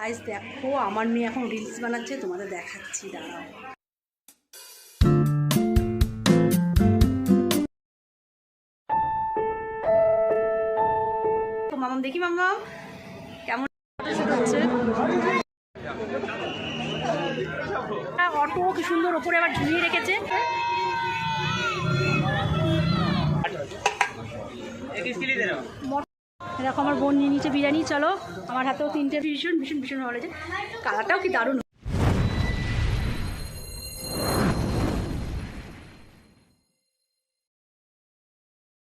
আজ দেখো আমার মেয়ে এখন রিলস বানাচ্ছে তোমাদের দেখাচ্ছি দাঁড়াও। তো মামাম দেখি মামাম কেমন হচ্ছে অটো কি সুন্দর ওপরে আবার ঝুলিয়ে রেখেছে। এরকম আমার বোন নিয়ে নিচে বিরিয়ানি চলো। আমার হাতেও তিনটে ভীষণ ভীষণ ভীষণ ভালো লেগেছে। কালারটাও কি দারুণ।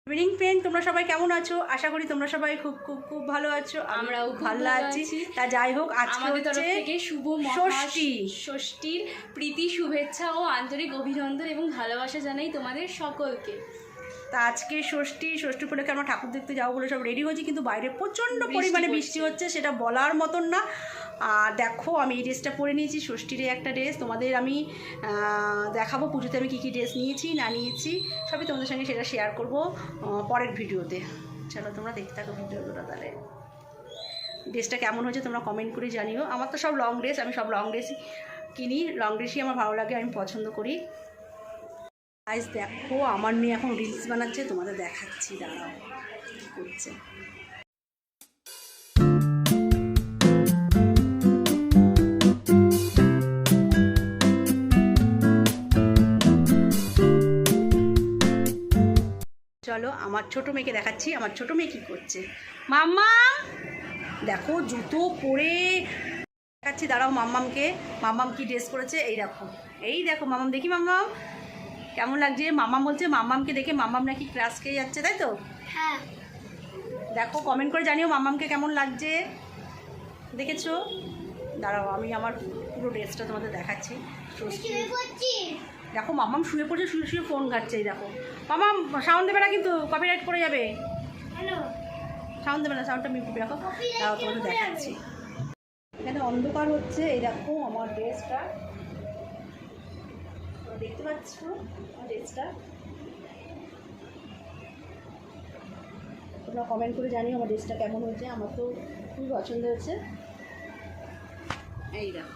ইভিনিং ফ্রেন্ড তোমরা সবাই কেমন আছো? আশা করি তোমরা সবাই খুব খুব খুব ভালো আছো। আমরাও ভালো আছি। তা যাই হোক আজকে হচ্ছে থেকে শুভ। ষষ্ঠী। ষষ্ঠীর প্রীতি শুভেচ্ছা ও আন্তরিক অভিনন্দন এবং ভালোবাসা জানাই তোমাদের সকলকে। তা আজকে ষষ্ঠী ষষ্ঠী উপলক্ষে আমরা ঠাকুর দেখতে যাব বলে সব রেডি হয়েছি কিন্তু বাইরে প্রচণ্ড পরিমাণে বৃষ্টি হচ্ছে সেটা বলার মতন না। আর দেখো আমি এই ড্রেসটা পরে নিয়েছি ষষ্ঠীর একটা ড্রেস তোমাদের আমি দেখাবো পুজোতে আমি কী কী ড্রেস নিয়েছি না নিয়েছি সবই তোমাদের সঙ্গে সেটা শেয়ার করব পরের ভিডিওতে। চলো তোমরা দেখতে থাকো ভিডিওগুলো তাহলে। ড্রেসটা কেমন হয়েছে তোমরা কমেন্ট করে জানিও। আমার তো সব লং ড্রেস আমি সব লং ড্রেসই কিনি। লং ড্রেসই আমার ভালো লাগে আমি পছন্দ করি। আজ দেখো, আমার মেয়ে এখন রিলস বানাচ্ছে, তোমাদের দেখাচ্ছি, দাঁড়াও করছে। চলো, আমার ছোট মেয়েকে দেখাচ্ছি, আমার ছোট মেয়ে কী করছে। মাম্মা! দেখো, জুতো পরে দেখাচ্ছি, দাঁড়াও, মাম্মামকে। মাম্মাম কি ড্রেস করেছে? এই দেখো এই দেখো, মাম্মাম, দেখি মাম্মাম। কেমন লাগছে? মাম্মাম বলছে মামামকে দেখে মামাম নাকি ক্রাশ খেয়ে যাচ্ছে তাই তো? হ্যাঁ। দেখো কমেন্ট করে জানিও মামামকে কেমন লাগছে। দেখেছ? দাঁড়াও আমি আমার পুরো ড্রেসটা তোমাদের দেখাচ্ছি। দেখো মামাম শুয়ে পড়ছে শুয়ে শুয়ে ফোন ঘাটছে এই দেখো। মাম্মাম সাউন্ড দেবে না কিন্তু কপিরাইট পড়ে যাবে। সাউন্ড দেবে না সাউন্ডটা মিউট রাখো। তাও তোমাদের দেখাচ্ছি। এখানে অন্ধকার হচ্ছে এই দেখো আমার ড্রেসটা দেখতে পাচ্ছ ড্রেসটা তোমরা কমেন্ট করে জানিও আমার ড্রেসটা কেমন হয়েছে, আমার তো খুবই পছন্দ হয়েছে। এই দেখো।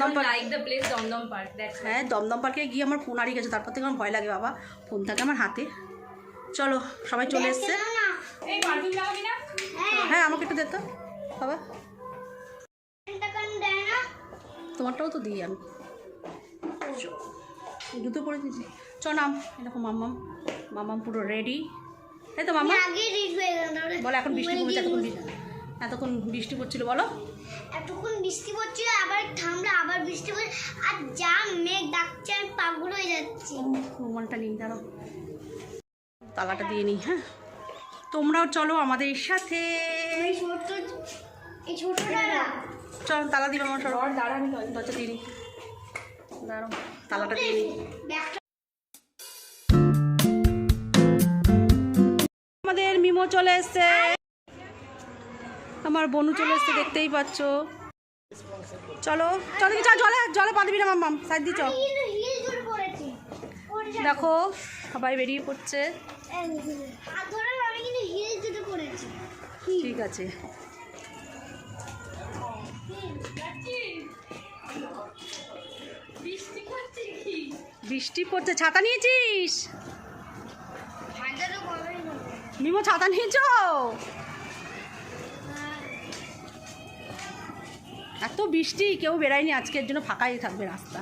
দমদম পার্কে like the place Dumdum park হ্যাঁ দমদম পার্কে গিয়ে আমার ফোন হারিয়ে গেছে তারপর থেকে আমার ভয় লাগে বাবা। ফোন থাকে আমার হাতে। চলো সবাই চলে এসছে। না হ্যাঁ। আমাকে একটু দেখতো বাবা। তোমারটাও তো দিই আমি। জুতো পরে দিয়েছি চ নাম। এরকম মাম্মাম। মাম্মাম পুরো রেডি তাই তো মাম্মা আগে রিড হয়ে গেল তাহলে বলো এখন বৃষ্টি পড়ছে এতক্ষণ বৃষ্টি এতক্ষণ বৃষ্টি পড়ছিল বলো। এতক্ষণ বৃষ্টি পড়ছিল আবার থামলো আবার বৃষ্টি পড়ছে আর যা মেঘ ডাকছে আমি পাগল হয়ে যাচ্ছি। রুমালটা নিই দাঁড়াও। তালাটা দিয়ে নিই হ্যাঁ? তোমরাও চলো আমাদের সাথে। এই ছোট এই ছোট দাদা চল তালা দিবে আমার সব। দাঁড়া আমি দরজা দিয়ে নিই। দাঁড়াও তালাটা দিয়ে নিই। আমাদের মিমো চলে এসছে। আমার বনু চলে এসছে দেখতেই পাচ্ছ। চলো চলো কি চল জলে জলে পা দিবি না মাম্মাম সাইড দিয়ে চল। দেখো সবাই বেরিয়ে পড়ছে। ঠিক আছে। বৃষ্টি পড়ছে ছাতা নিয়েছিস। মিমো ছাতা নিয়েছো? এত বৃষ্টি কেউ বেরায়নি আজকের জন্য ফাঁকাই থাকবে রাস্তা।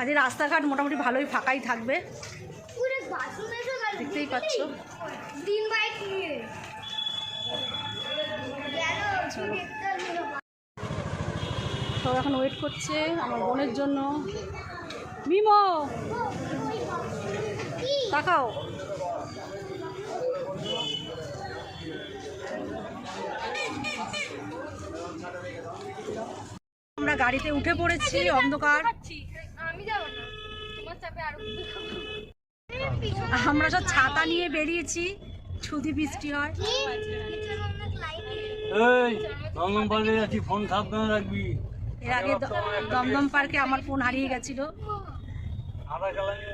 আজ রাস্তাঘাট মোটামুটি ভালোই ফাঁকাই থাকবে। দেখতেই পাচ্ছ। সব এখন ওয়েট করছে আমার বোনের জন্য। মিমো তাকাও। আমরা গাড়িতে উঠে পড়েছি অন্ধকার। আমি যাব না। তোমার চাপে আরও আমরা সব ছাতা নিয়ে বেরিয়েছি ছুটি বৃষ্টি হয়। এর আগে দমদম পার্কে আমার ফোন হারিয়ে গেছিল। আধা কালানির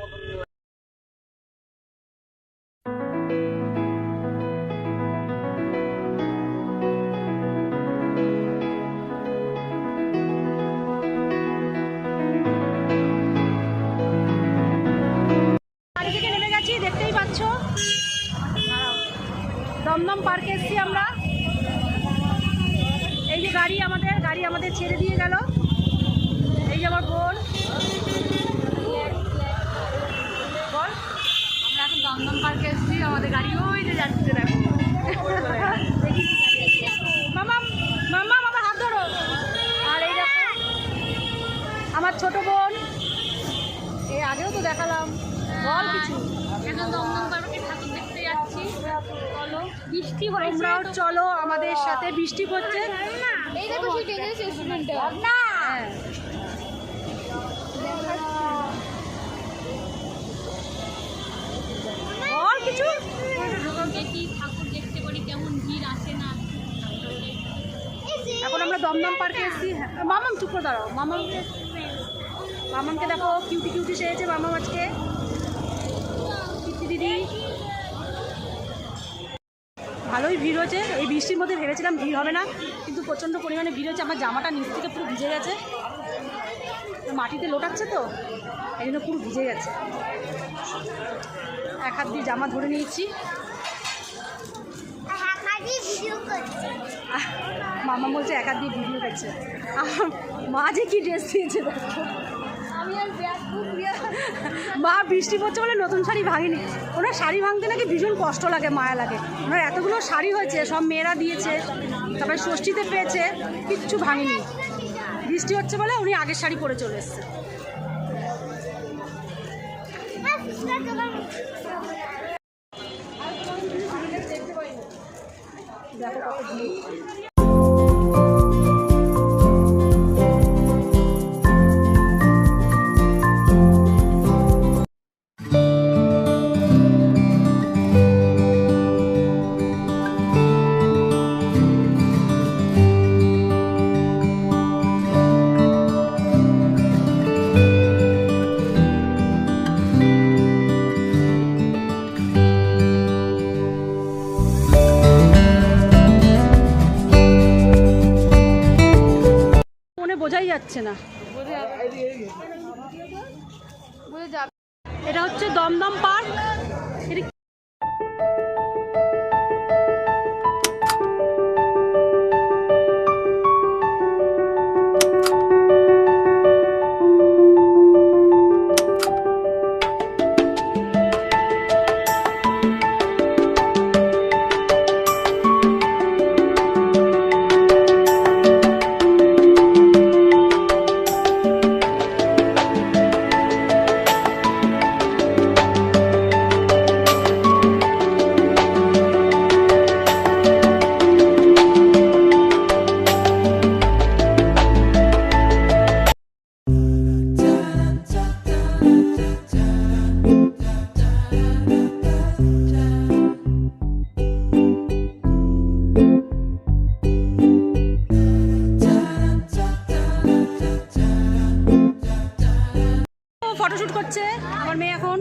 গাড়ি আমাদের গাড়ি আমাদের ছেড়ে দিয়ে গেল। এই যে আমার বোন। বল। আমরা এখন দমদম পার্কে এসেছি আমাদের গাড়ি ওই যে যাচ্ছে দেখো। মামা মামা আমার হাত ধরো। আর এই দেখো আমার ছোট বোন। এই আগেও তো দেখালাম। বল কিছু। এখন দমদম পার্কে ঠাকুর দেখতে যাচ্ছি। বৃষ্টি তোমরাও চলো আমাদের সাথে। বৃষ্টি পড়ছে। এই দেখো সেই কিছু দেখি ঠাকুর দেখতে পারি কেমন ভিড় আসে না এখন আমরা দমদম পার্কে এসেছি। মামাম চুপ করে দাঁড়াও। মামাম মামামকে দেখো কিউটি কিউটি সেরেছে মামাম আজকে। দিদি। ভালোই ভিড় হয়েছে। এই বৃষ্টির মধ্যে ভেবেছিলাম ভিড় হবে না, কিন্তু প্রচণ্ড পরিমাণে ভিড় হচ্ছে আমার জামাটা নিচ থেকে পুরো ভিজে গেছে। মাটিতে লোটাচ্ছে তো, এই জন্য পুরো ভিজে গেছে। এক হাত দিয়ে জামা ধরে নিয়েছি। মামা বলছে এক হাত দিয়ে ভিডিও করছে। মা যে কি ড্রেস দিয়েছে দেখো। মা, বৃষ্টি পড়ছে বলে নতুন শাড়ি ভাঙিনি। ওনার শাড়ি ভাঙতে নাকি ভীষণ কষ্ট লাগে, মায়া লাগে। ওনার এতগুলো শাড়ি হয়েছে, সব মেয়েরা দিয়েছে, তারপরে ষষ্ঠীতে পেয়েছে, কিচ্ছু ভাঙিনি। বৃষ্টি হচ্ছে বলে উনি আগের শাড়ি পরে চলে এসছে। দেখো কত বোঝাই যাচ্ছে ফটোশুট করছে আমার মেয়ে এখন।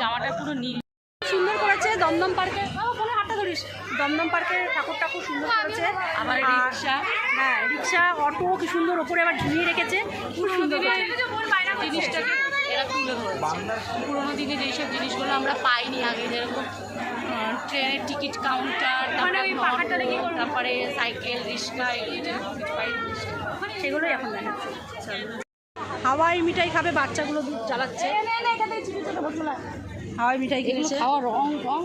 জামাটা পুরো নীল। সুন্দর করেছে দমদম পার্কে। বাবা ধরিস। দমদম পার্কের ঠাকুরটা খুব সুন্দর করেছে। আবার রিক্সা। হ্যাঁ রিক্সা অটো কি সুন্দর ওপরে আবার ঝুলিয়ে রেখেছে। খুব সুন্দর জিনিসটাকে এরা তুলে ধরেছে। পুরোনো দিনে যেসব জিনিসগুলো আমরা পাইনি আগে যেরকম ট্রেনের টিকিট কাউন্টার তারপরে সাইকেল রিক্সা সেগুলোই এখন দেখাচ্ছে। হাওয়াই মিঠাই খাবে বাচ্চাগুলো দুধ চালাচ্ছে হাওয়াই মিঠাই কিনেছে। খাওয়া রং রং।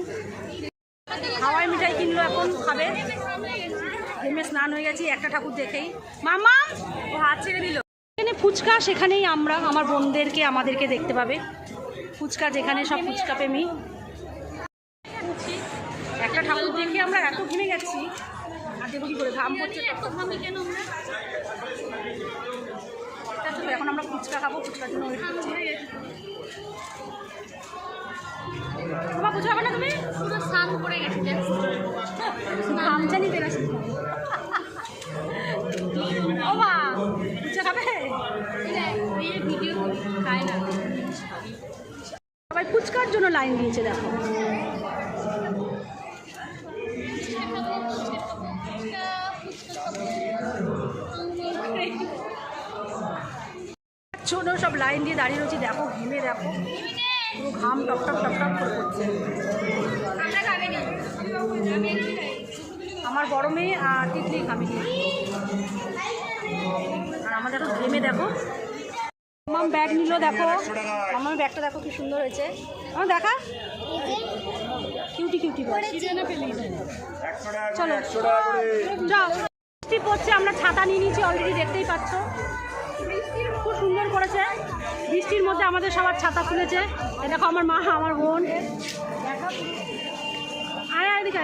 হাওয়াই মিঠাই কিনলো এখন খাবে। গেমের স্নান হয়ে গেছি একটা ঠাকুর দেখেই। মামা ও হাত ছেড়ে দিল। এখানে ফুচকা সেখানেই আমরা আমার বোনদেরকে আমাদেরকে দেখতে পাবে। ফুচকা যেখানে সব ফুচকা প্রেমী। একটা ঠাকুর দেখে আমরা এত ঘেমে গেছি। কি করে? ঘাম পড়ছে কেন আমরা এখন আমরা ফুচকা খাব ফুচকার জন্য তোমার না তুমি? পুরো স্নান করে গেছে ও মা খাবে? ভিডিও খায় না। সবাই ফুচকার জন্য লাইন দিয়েছে দেখো। দাঁড়িয়ে রয়েছে দেখো ঘেমে দেখো। পুরো ঘাম টপ টপ টপ টপ করে পড়ছে। আমার বড় মেয়ে আর তিতলি খাবি আর আমাদের ঘেমে দেখো। আমার ব্যাগ নিল দেখো। আমার ব্যাগটা দেখো কি সুন্দর হয়েছে। আমার দেখা। কিউটি কিউটি চলো। বৃষ্টি পড়ছে আমরা ছাতা নিয়ে নিয়েছি অলরেডি দেখতেই পাচ্ছ। খুব সুন্দর করেছে। বৃষ্টির মধ্যে আমাদের সবার ছাতা খুলেছে। দেখো আমার মা, আমার বোন। এদিকে।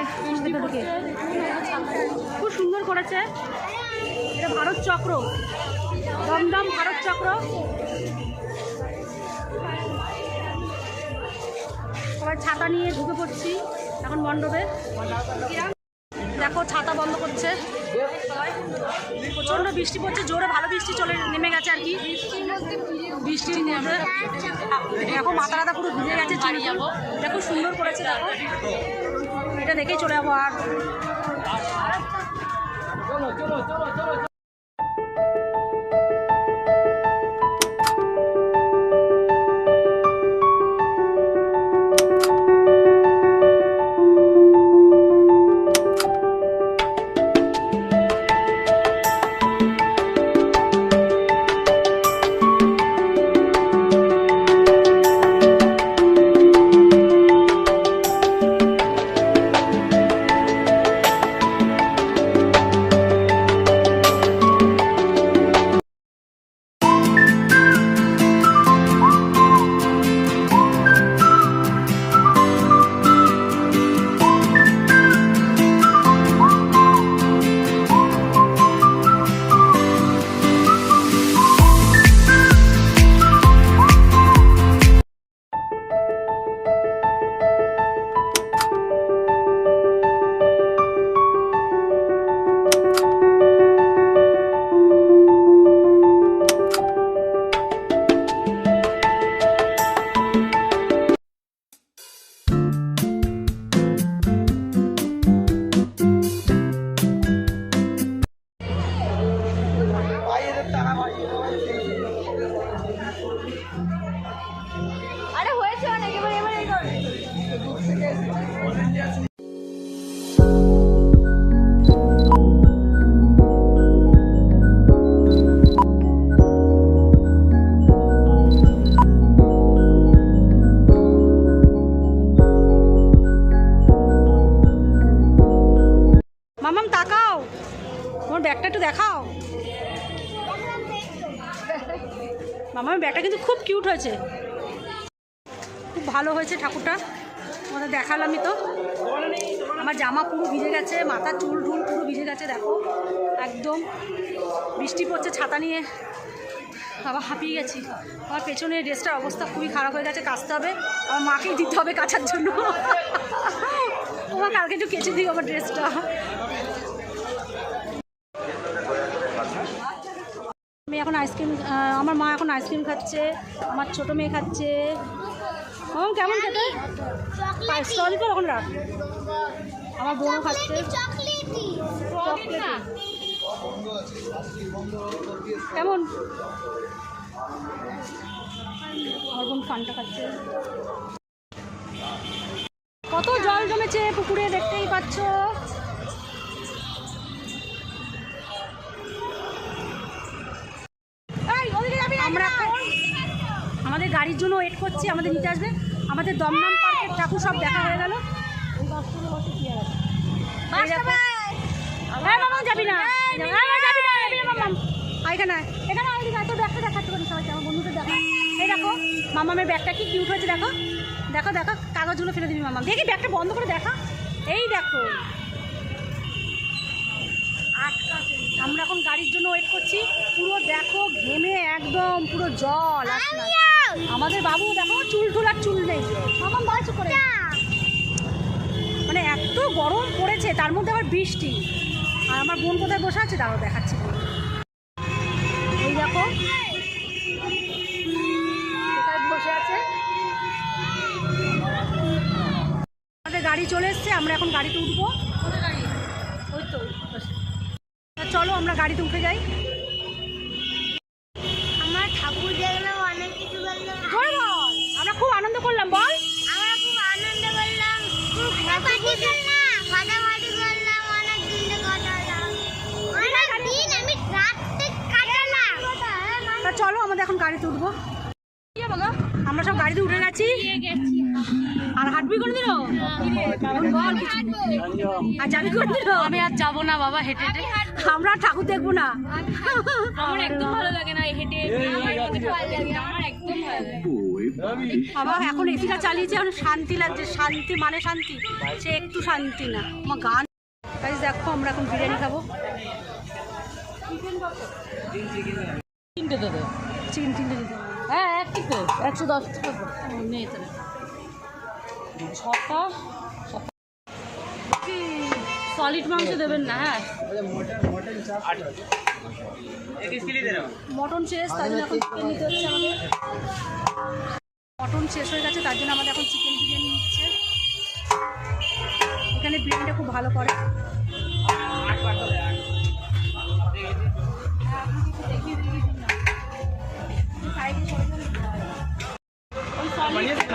খুব সুন্দর করেছে। এটা ভারত চক্র। দমদম ভারত চক্র। সবাই ছাতা নিয়ে ঢুকে পড়ছি এখন মণ্ডপে। দেখো, ছাতা বন্ধ করছে। বৃষ্টি পড়ছে, জোরে ভালো বৃষ্টি চলে নেমে গেছে আর কি। বৃষ্টির দেখো, মাথা টাথা পুরো ভিজে গেছে চলে যাব দেখো, সুন্দর করেছে, দেখো। এটা দেখেই চলে যাব আর। আরে ব্যাগটা একটু দেখাও। মামার ব্যাগটা কিন্তু খুব কিউট হয়েছে। খুব ভালো হয়েছে ঠাকুরটা। তোমাদের দেখালামই তো। আমার জামা পুরো ভিজে গেছে, মাথা চুল টুল পুরো ভিজে গেছে, দেখো। একদম বৃষ্টি পড়ছে, ছাতা নিয়ে বাবা হাঁপিয়ে গেছি। আমার পেছনে ড্রেসটার অবস্থা খুবই খারাপ হয়ে গেছে, কাচতে হবে। আমার মাকেই দিতে হবে কাচার জন্য। তোমার কালকে একটু কেচে দিও আমার ড্রেসটা। এখন আইসক্রিম আমার মা এখন আইসক্রিম খাচ্ছে, আমার ছোট মেয়ে খাচ্ছে। ও কেমন খেতে? তো এখন রাখ আমার বোনও খাচ্ছে। কেমন? আমার বোন ফানটা খাচ্ছে। কত জল জমেছে পুকুরে, দেখতেই পাচ্ছ। গাড়ির জন্য ওয়েট করছি আমাদের নিতে আসবে। আমাদের দমদম পার্কের ঠাকুর সব দেখা হয়ে গেল। যাবি না। এখানে ব্যাগটা দেখাতে পারি সবাইকে আমার বন্ধুদের দেখা এই দেখো মামামের ব্যাগটা কি কিউট হয়েছে দেখো। দেখো দেখো কাগজগুলো ফেলে দিবি মামাম দেখি ব্যাগটা বন্ধ করে দেখা। এই দেখো। আমরা এখন গাড়ির জন্য ওয়েট করছি। পুরো দেখো ঘেমে একদম পুরো জল আমাদের বাবু দেখো চুল টুল আর চুল নেই। করে। মানে এত গরম পড়েছে তার মধ্যে আবার বৃষ্টি। আর আমার বোন কোথায় বসে আছে? তারও দেখাচ্ছি। এই দেখো বসে আছে? আমাদের গাড়ি চলে এসছে আমরা এখন গাড়িতে উঠবো। ওই তো চলো আমরা গাড়িতে উঠে যাই। আমাদের এখন গাড়িতে উঠবো। আমরা সব গাড়িতে উঠে গেছি। আর হাঁটবি করে দিল আর যাবি করে দিল আমি আর যাব না বাবা হেঁটে হেঁটে। আমরা ঠাকুর দেখব না। আমার একদম ভালো লাগে না হেঁটে। আবার এখন এসিটা চালিয়েছে এখন শান্তি লাগছে। শান্তি মানে শান্তি সে একটু শান্তি না। আমার গান। দেখো আমরা এখন বিরিয়ানি খাব। তিনটে দেবে। চিকেন তিনটে দিতে হ্যাঁ এক টিকে একশো দশ টাকা নেই তাহলে ছটা সলিড মাংস দেবেন না হ্যাঁ। মটন শেষ তার জন্য এখন চিকেন নিতে হচ্ছে আমাদের। মটন শেষ হয়ে গেছে তার জন্য আমাদের এখন চিকেন বিরিয়ানি নিচ্ছে এখানে বিরিয়ানিটা খুব ভালো করে।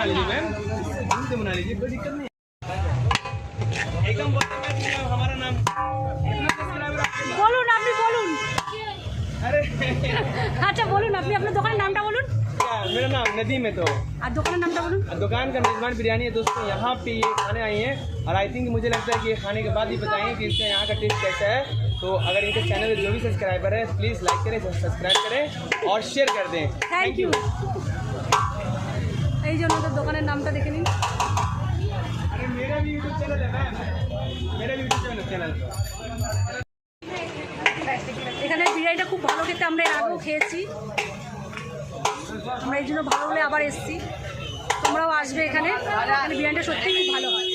बढ़िया से खा लीजिए मैम दूध से बना लीजिए कोई दिक्कत नहीं है। एकदम बोलते हैं कि हमारा नाम इतना सब्सक्राइबर आपके বলুন আপনি বলুন अरे আচ্ছা বলুন আপনি আপনার দোকানের নামটা বলুন क्या मेरा नाम नदीम है तो আর দোকানের নামটা বলুন दुकान का मेजबान बिरयानी है दोस्तों यहाँ पे ये खाने आई हैं और आई थिंक मुझे लगता है कि ये खाने के बाद ही बताएंगे कि इसका यहाँ का टेस्ट कैसा है तो अगर इनके चैनल में जो भी सब्सक्राइबर है प्लीज़ लाइक करें सब्सक्राइब करें और शेयर कर दें থ্যাংক ইউ এই জন্য ওদের দোকানের নামটা দেখে নিন। এখানে বিরিয়ানিটা খুব ভালো খেতে আমরা এর আগেও খেয়েছি। আমরা এই জন্য ভালো হলে আবার এসছি। তোমরাও আসবে এখানে। এখানে বিরিয়ানিটা সত্যিই খুব ভালো হয়।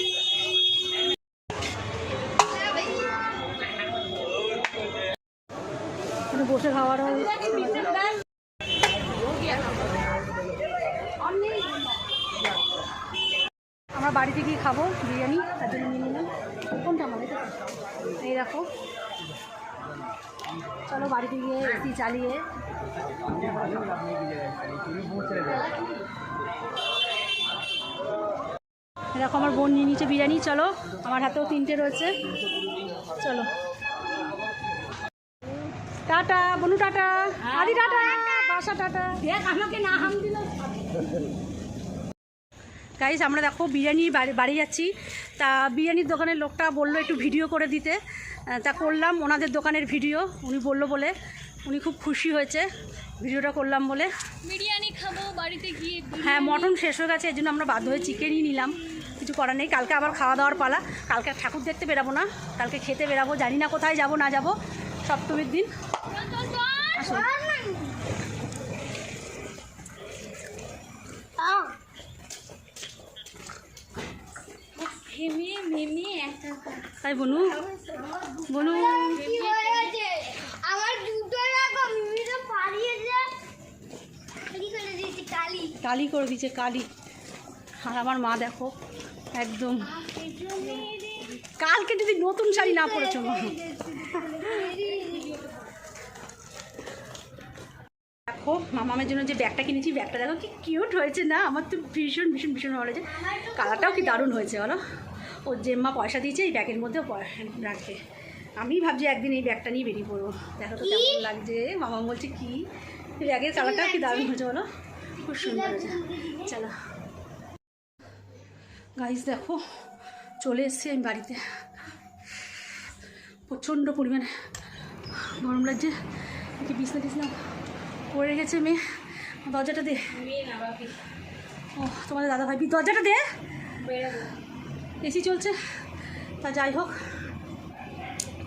এসি চালিয়ে। দেখো আমার বোন নিয়ে নিচে বিরিয়ানি চলো। আমার হাতেও তিনটে রয়েছে। চলো। টাটা বনু টাটা। আদি টাটা বাসা টাটা। দেখ আমাকে না হাম দিল। গাইজ আমরা দেখো বিরিয়ানির বাড়ি বাড়ি যাচ্ছি। তা বিরিয়ানির দোকানের লোকটা বলল একটু ভিডিও করে দিতে। তা করলাম ওনাদের দোকানের ভিডিও উনি বলল বলে। উনি খুব খুশি হয়েছে ভিডিওটা করলাম বলে। বিরিয়ানি খাব বাড়িতে গিয়ে হ্যাঁ মটন শেষ হয়ে গেছে এই জন্য আমরা বাধ্য হয়ে চিকেনই নিলাম। কিছু করার নেই কালকে আবার খাওয়া দাওয়ার পালা। কালকে ঠাকুর দেখতে বেরাবো না কালকে খেতে বেরাবো জানি না কোথায় যাব না যাব সপ্তমীর দিন। তাই বনু বনু কি হয়েছে আমার দুটো রকম বিভিন্ন পালিয়েছে কি করে দিয়েছি কালি। কালি করে দিচ্ছে কালি। আর আমার মা দেখো একদম। কালকে যদি নতুন শাড়ি না পরেছো মা। দেখো মামামের জন্য যে ব্যাগটা কিনেছি ব্যাগটা দেখো কি কিউট হয়েছে না? আমার তো ভীষণ ভীষণ ভীষণ ভালো হয়েছে কালারটাও কি দারুণ হয়েছে বলো? ও জেম্মা পয়সা দিয়েছে এই ব্যাগের মধ্যে রাখবে আমি ভাবছি একদিন এই ব্যাগটা নিয়ে বেরিয়ে পড়ব। দেখো তো কেমন লাগছে। মামা বলছে কি? ব্যাগের কালারটাও কি দারুণ হয়েছে বলো? খুব সুন্দর চলো। গাইস দেখো চলে এসছি আমি বাড়িতে। প্রচণ্ড পরিমাণে গরম লাগছে। কি বিছনা টিছনা পড়ে গেছে মেয়ে। দরজাটা দে। ও তোমাদের দাদা ভাই। দরজাটা দে। এসি চলছে। তা যাই হোক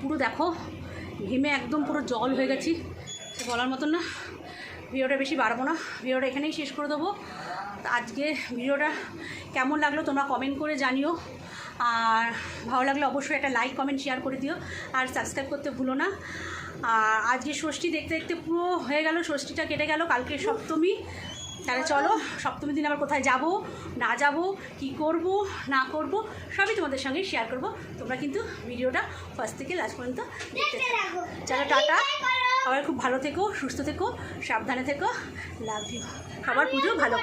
পুরো দেখো ঘেমে একদম পুরো জল হয়ে গেছি। সে বলার মতন না। ভিডিওটা বেশি বাড়বো না। ভিডিওটা এখানেই শেষ করে দেবো। আজকে ভিডিওটা কেমন লাগল তোমরা কমেন্ট করে জানিও। আর ভালো লাগলে অবশ্যই একটা লাইক কমেন্ট শেয়ার করে দিও। আর সাবস্ক্রাইব করতে ভুলো না। আর আজকে ষষ্ঠী দেখতে দেখতে পুরো হয়ে গেল ষষ্ঠীটা কেটে গেল কালকে সপ্তমী। তাহলে চলো সপ্তমী দিন আবার কোথায় যাব না যাব কি করব না করব সবই তোমাদের সঙ্গে শেয়ার করব। তোমরা কিন্তু ভিডিওটা ফার্স্ট থেকে লাস্ট পর্যন্ত দেখতে চলো টাটা। সবাই খুব ভালো থেকো সুস্থ থেকো সাবধানে থেকো লাভ ইউ আমার পুজো ভালো